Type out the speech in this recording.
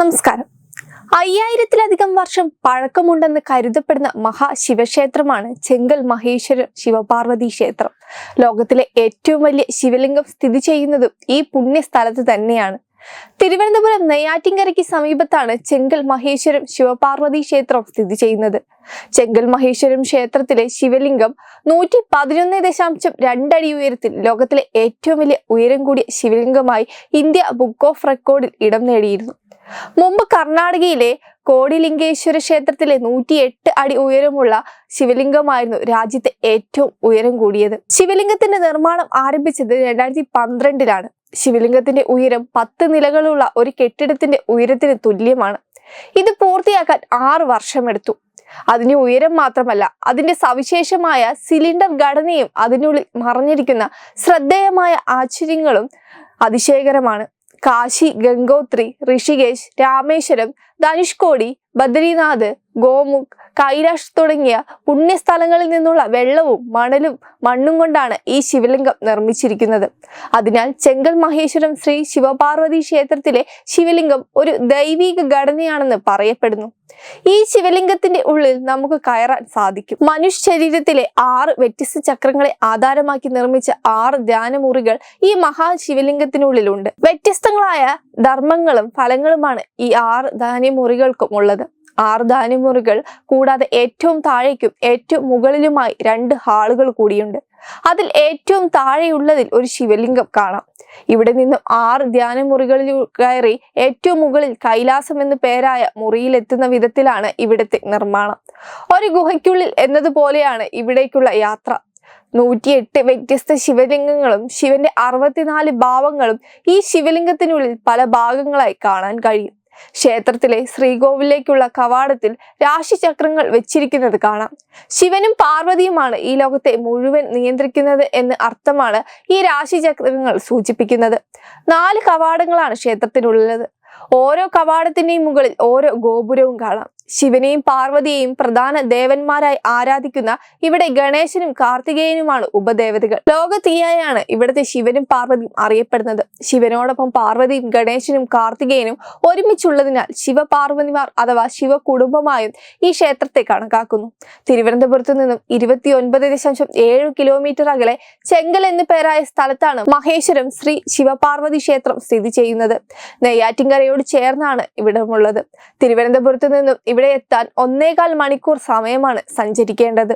നമസ്കാരം. അയ്യായിരത്തിലധികം വർഷം പഴക്കമുണ്ടെന്ന് കരുതപ്പെടുന്ന മഹാശിവക്ഷേത്രമാണ് ചെങ്കൽ മഹേശ്വര ശിവപാർവതി ക്ഷേത്രം. ലോകത്തിലെ ഏറ്റവും വലിയ ശിവലിംഗം സ്ഥിതി ചെയ്യുന്നതും ഈ പുണ്യ സ്ഥലത്ത് തന്നെയാണ്. തിരുവനന്തപുരം നെയ്യാറ്റിങ്കരയ്ക്ക് സമീപത്താണ് ചെങ്കൽ മഹേശ്വരം ശിവപാർവതി ക്ഷേത്രം സ്ഥിതി ചെയ്യുന്നത്. ചെങ്കൽ മഹേശ്വരം ക്ഷേത്രത്തിലെ ശിവലിംഗം നൂറ്റി പതിനൊന്ന് ദശാംശം രണ്ടടി ഉയരത്തിൽ ലോകത്തിലെ ഏറ്റവും വലിയ ഉയരം കൂടിയ ശിവലിംഗമായി ഇന്ത്യ ബുക്ക് ഓഫ് റെക്കോർഡിൽ ഇടം നേടിയിരുന്നു. മുമ്പ് കർണാടകയിലെ കോടിലിംഗേശ്വര ക്ഷേത്രത്തിലെ നൂറ്റി എട്ട് അടി ഉയരമുള്ള ശിവലിംഗമായിരുന്നു രാജ്യത്തെ ഏറ്റവും ഉയരം കൂടിയത്. ശിവലിംഗത്തിന്റെ നിർമ്മാണം ആരംഭിച്ചത് രണ്ടായിരത്തി പന്ത്രണ്ടിലാണ്. ശിവലിംഗത്തിന്റെ ഉയരം പത്ത് നിലകളുള്ള ഒരു കെട്ടിടത്തിന്റെ ഉയരത്തിന് തുല്യമാണ്. ഇത് പൂർത്തിയാക്കാൻ ആറ് വർഷമെടുത്തു അതിന്റെ ഉയരം മാത്രമല്ല അതിന്റെ സവിശേഷമായ സിലിണ്ടർ ഘടനയും അതിനുള്ളിൽ മറഞ്ഞിരിക്കുന്ന ശ്രദ്ധേയമായ ആശ്ചര്യങ്ങളും അതിശയകരമാണ്. കാശി ഗംഗോത്രി ഋഷികേശ് രാമേശ്വരം ധനുഷ്കോടി ബദ്രീനാഥ് ഗോമുഖ് കൈലാഷ് തുടങ്ങിയ പുണ്യസ്ഥലങ്ങളിൽ നിന്നുള്ള വെള്ളവും മണലും മണ്ണും കൊണ്ടാണ് ഈ ശിവലിംഗം നിർമ്മിച്ചിരിക്കുന്നത്. അതിനാൽ ചെങ്കൽ മഹേശ്വരം ശ്രീ ശിവപാർവതി ക്ഷേത്രത്തിലെ ശിവലിംഗം ഒരു ദൈവിക ഘടനയാണെന്ന് പറയപ്പെടുന്നു. ഈ ശിവലിംഗത്തിന്റെ ഉള്ളിൽ നമുക്ക് കയറാൻ സാധിക്കും. മനുഷ്യ ശരീരത്തിലെ ആറ് വ്യത്യസ്ത ചക്രങ്ങളെ ആധാരമാക്കി നിർമ്മിച്ച ആറ് ധ്യാനമുറികൾ ഈ മഹാശിവലിംഗത്തിനുള്ളിലുണ്ട്. വ്യത്യസ്തങ്ങളായ ധർമ്മങ്ങളും ഫലങ്ങളുമാണ് ഈ ആറ് ധാന്യമുറികൾക്കും ഉള്ളത്. ആറ് ധാന്യമുറികൾ കൂടാതെ ഏറ്റവും താഴേക്കും ഏറ്റവും മുകളിലുമായി രണ്ട് ഹാളുകൾ കൂടിയുണ്ട്. അതിൽ ഏറ്റവും താഴെയുള്ളതിൽ ഒരു ശിവലിംഗം കാണാം. ഇവിടെ നിന്നും ആറ് ധ്യാനമുറികളിൽ കയറി ഏറ്റവും മുകളിൽ കൈലാസം എന്ന് പേരായ മുറിയിലെത്തുന്ന വിധത്തിലാണ് ഇവിടുത്തെ നിർമ്മാണം. ഒരു ഗുഹയ്ക്കുള്ളിൽ എന്നതുപോലെയാണ് ഇവിടേക്കുള്ള യാത്ര. നൂറ്റിയെട്ട് വ്യത്യസ്ത ശിവലിംഗങ്ങളും ശിവന്റെ അറുപത്തിനാല് ഭാവങ്ങളും ഈ ശിവലിംഗത്തിനുള്ളിൽ പല ഭാഗങ്ങളായി കാണാൻ കഴിയും. ക്ഷേത്രത്തിലെ ശ്രീകോവിലേക്കുള്ള കവാടത്തിൽ രാശിചക്രങ്ങൾ വെച്ചിരിക്കുന്നത് കാണാം. ശിവനും പാർവതിയുമാണ് ഈ ലോകത്തെ മുഴുവൻ നിയന്ത്രിക്കുന്നത് എന്ന് അർത്ഥമാണ് ഈ രാശിചക്രങ്ങൾ സൂചിപ്പിക്കുന്നത്. നാല് കവാടങ്ങളാണ് ക്ഷേത്രത്തിനുള്ളത്. ഓരോ കവാടത്തിന്റെയും മുകളിൽ ഓരോ ഗോപുരവും കാണാം. ശിവനെയും പാർവതിയെയും പ്രധാന ദേവന്മാരായി ആരാധിക്കുന്ന ഇവിടെ ഗണേശനും കാർത്തികേയനുമാണ് ഉപദേവതകൾ. ലോകതീയായാണ് ഇവിടുത്തെ ശിവനും പാർവതിയും അറിയപ്പെടുന്നത്. ശിവനോടൊപ്പം പാർവതിയും ഗണേശനും കാർത്തികേയനും ഒരുമിച്ചുള്ളതിനാൽ ശിവപാർവതിമാർ അഥവാ ശിവ കുടുംബമായും ഈ ക്ഷേത്രത്തെ കണക്കാക്കുന്നു. തിരുവനന്തപുരത്ത് നിന്നും ഇരുപത്തി ഒൻപത് ദശാംശം ഏഴ് കിലോമീറ്റർ അകലെ ചെങ്കൽ എന്നു പേരായ സ്ഥലത്താണ് മഹേശ്വരം ശ്രീ ശിവപാർവതി ക്ഷേത്രം സ്ഥിതി ചെയ്യുന്നത്. നെയ്യാറ്റിൻകരയോട് ചേർന്നാണ് ഇവിടമുള്ളത്. തിരുവനന്തപുരത്ത് നിന്നും ഇവിടെ എത്താൻ ഒന്നേകാൽ മണിക്കൂർ സമയമാണ് സഞ്ചരിക്കേണ്ടത്.